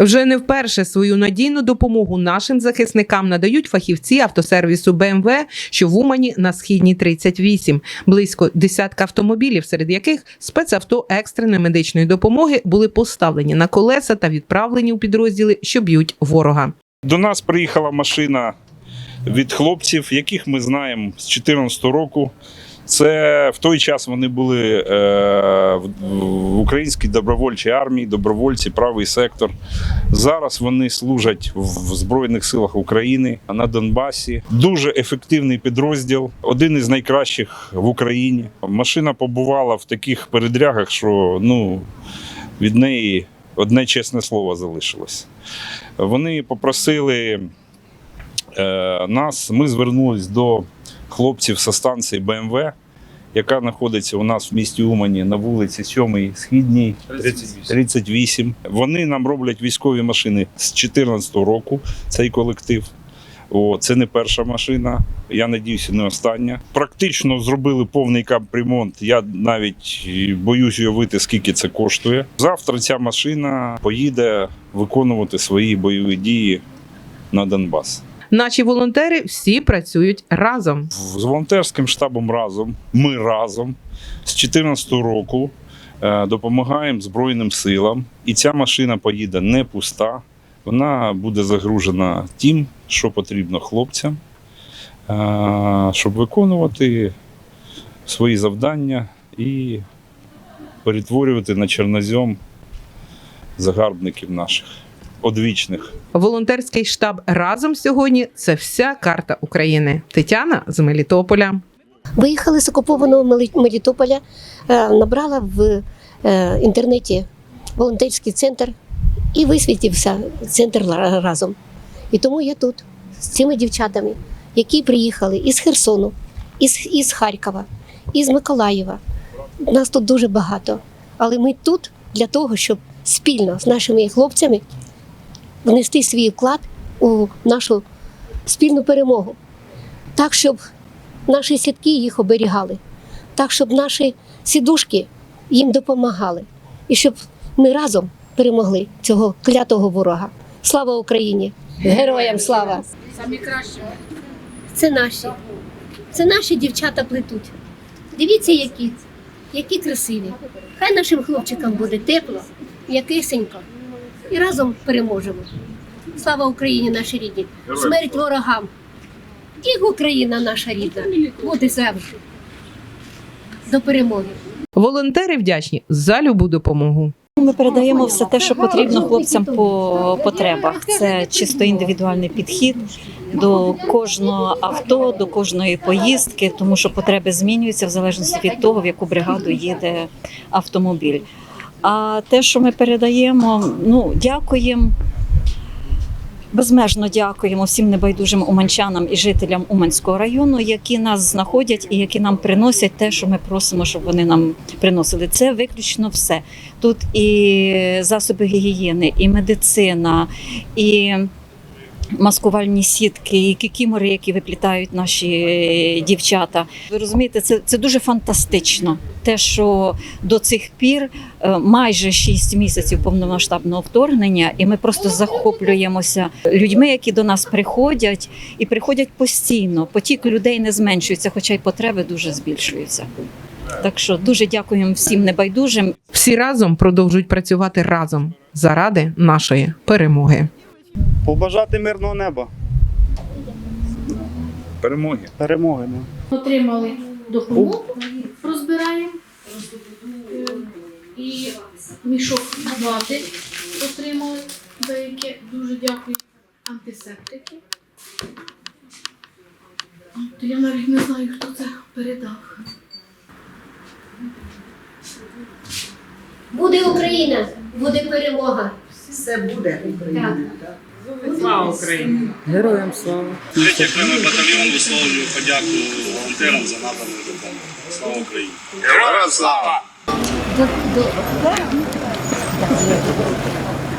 Вже не вперше свою надійну допомогу нашим захисникам надають фахівці автосервісу БМВ, що в Умані на східній 38. Близько десятка автомобілів, серед яких спецавто екстреної медичної допомоги були поставлені на колеса та відправлені у підрозділи, що б'ють ворога. До нас приїхала машина від хлопців, яких ми знаємо з 2014 року. Це в той час вони були е, в- українській добровольчій армії, добровольці, правий сектор. Зараз вони служать в Збройних силах України на Донбасі. Дуже ефективний підрозділ, один із найкращих в Україні. Машина побувала в таких передрягах, що ну, від неї одне чесне слово залишилось. Вони попросили е, нас, ми звернулись до хлопців зі станції БМВ, яка знаходиться у нас в місті Умані на вулиці 7 Східній 38. Вони нам роблять військові машини з 2014 року, цей колектив. О, це не перша машина, я надіюся, не остання. Практично зробили повний капремонт. Я навіть е, боюсь уявити, скільки це коштує. Завтра ця машина поїде виконувати свої бойові дії на Донбас. Наші волонтери всі працюють разом. З волонтерським штабом разом, ми разом з 2014 року е, допомагаємо Збройним силам. І ця машина поїде не пуста. Вона буде загружена тим, що потрібно хлопцям, е, щоб виконувати свої завдання і перетворювати на чорнозьом загарбників наших одвічних. Волонтерський штаб разом сьогодні це вся карта України. Тетяна з Мелітополя. Виїхали з окупованого Мелітополя, е, набрала в е, інтернеті волонтерський центр і висвітився центр разом. І тому я тут з цими дівчатами, які приїхали із Херсону, із, із Харкова, із Миколаєва. Нас тут дуже багато. Але ми тут для того, щоб спільно з нашими хлопцями внести свій вклад у нашу спільну перемогу. Так, щоб наші сітки їх оберігали, так, щоб наші сідушки їм допомагали, і щоб ми разом перемогли цього клятого ворога. Слава Україні! Героям слава! Самі кращі. Це наші. Це наші дівчата плетуть. Дивіться, які, які красиві. Хай нашим хлопчикам буде тепло, м'якисенько. І разом переможемо. Слава Україні, наші рідні! Смерть ворогам! І Україна наша рідна буде завжди. До перемоги. Волонтери вдячні за любу допомогу. Ми передаємо все те, що потрібно хлопцям по потребах. Це чисто індивідуальний підхід до кожного авто, до кожної поїздки, тому що потреби змінюються в залежності від того, в яку бригаду їде автомобіль. А те, що ми передаємо, ну дякуємо. Безмежно дякуємо всім небайдужим уманчанам і жителям Уманського району, які нас знаходять і які нам приносять те, що ми просимо, щоб вони нам приносили. Це виключно все. Тут і засоби гігієни, і медицина, і маскувальні сітки, і кікімори, які виплітають наші дівчата. Ви розумієте, це, це дуже фантастично. Те, що до цих пір е, майже 6 місяців повномасштабного вторгнення, і ми просто захоплюємося людьми, які до нас приходять, і приходять постійно. Потік людей не зменшується, хоча й потреби дуже збільшуються. Так що дуже дякуємо всім небайдужим Всі разом продовжують працювати разом заради нашої перемоги. Побажати мирного неба, Перемоги! перемоги. ну. Отримали допомогу, розбираємо. Е, І мішок вати отримали деякі. Дуже дякую. Антисептики. То я навіть не знаю, хто це передав. Буде Україна, буде перемога. Все буде Україна. Слава Україні! Героям слава! Третій окремий батальйон висловлює подяку волонтерам за надану допомогу. Слава Україні! Героям слава!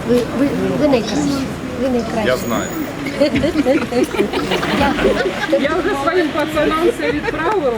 Ви, ви, ви найкращі. Ви найкращі. Я знаю. Я вже своїм пацанам все відправила.